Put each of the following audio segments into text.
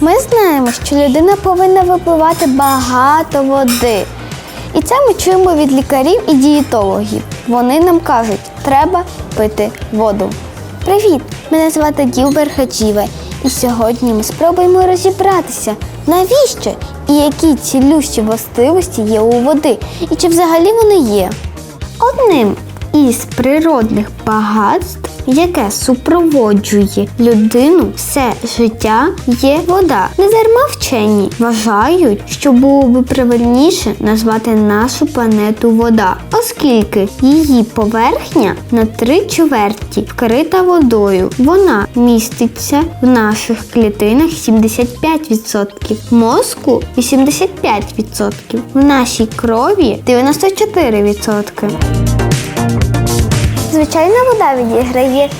Ми знаємо, що людина повинна випивати багато води. І це ми чуємо від лікарів і дієтологів. Вони нам кажуть, треба пити воду. Привіт! Мене звати Ділбер Хаджіве, і сьогодні ми спробуємо розібратися, навіщо і які цілющі властивості є у води, і чи взагалі вони є. Одним із природних багатств, яке супроводжує людину все життя, є вода. Незарма вчені вважають, що було би правильніше назвати нашу планету вода, оскільки її поверхня на три чверті вкрита водою. Вона міститься в наших клітинах 75%, в мозку 85%, в нашій крові 94%. Звичайна вода відіграє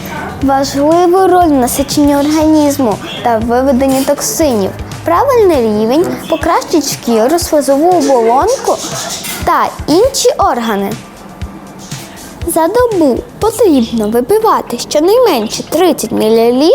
важливу роль в насиченні організму та виведенні токсинів. Правильний рівень покращить шкіру, слизову оболонку та інші органи. За добу потрібно випивати щонайменше 30 мл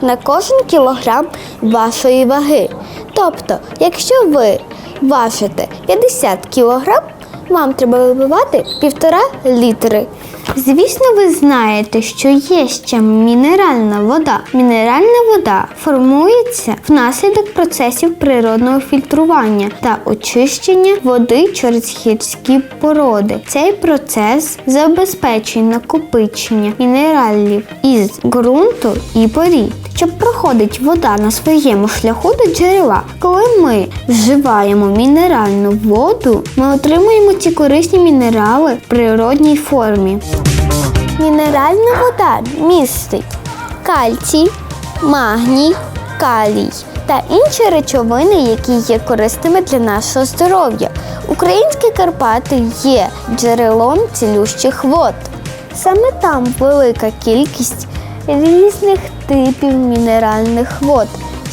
на кожен кілограм вашої ваги. Тобто, якщо ви важите 50 кг, вам треба випивати 1,5 літри. Звісно, ви знаєте, що є ще мінеральна вода. Мінеральна вода формується внаслідок процесів природного фільтрування та очищення води через гірські породи. Цей процес забезпечує накопичення мінералів із ґрунту і порід. Щоб проходить вода на своєму шляху до джерела, коли ми вживаємо мінеральну воду, ми отримуємо ці корисні мінерали в природній формі. Мінеральна вода містить кальцій, магній, калій та інші речовини, які є корисними для нашого здоров'я. Українські Карпати є джерелом цілющих вод. Саме там велика кількість різних типів мінеральних вод.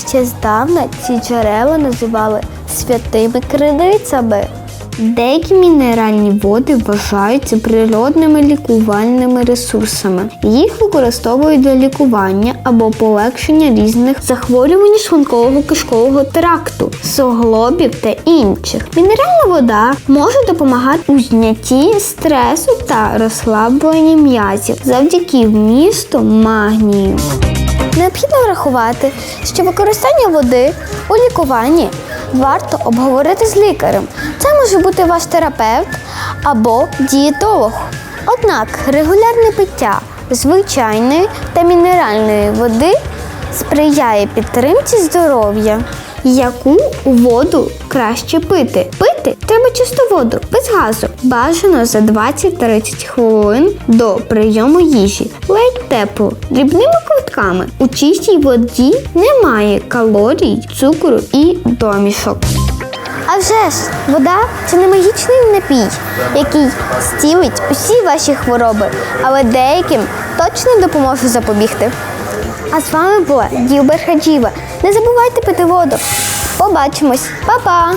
Ще здавна ці джерела називали святими криницями. Деякі мінеральні води вважаються природними лікувальними ресурсами. Їх використовують для лікування або полегшення різних захворювань шлункового кишкового тракту, суглобів та інших. Мінеральна вода може допомагати у знятті стресу та розслабленні м'язів завдяки вмісту магнію. Необхідно врахувати, що використання води у лікуванні варто обговорити з лікарем. Це може бути ваш терапевт або дієтолог. Однак регулярне пиття звичайної та мінеральної води сприяє підтримці здоров'я. Яку воду краще пити? Пити треба чисту воду без газу. Бажано за 20-30 хвилин до прийому їжі. Ледь тепло, дрібними ковтками. У чистій воді немає калорій, цукру і домішок. А вже ж, вода це не магічний напій, який стілить усі ваші хвороби, але деяким точно допоможе запобігти. А з вами була Ділбер Хаджіва. Не забувайте пити воду. Побачимось, Па-па!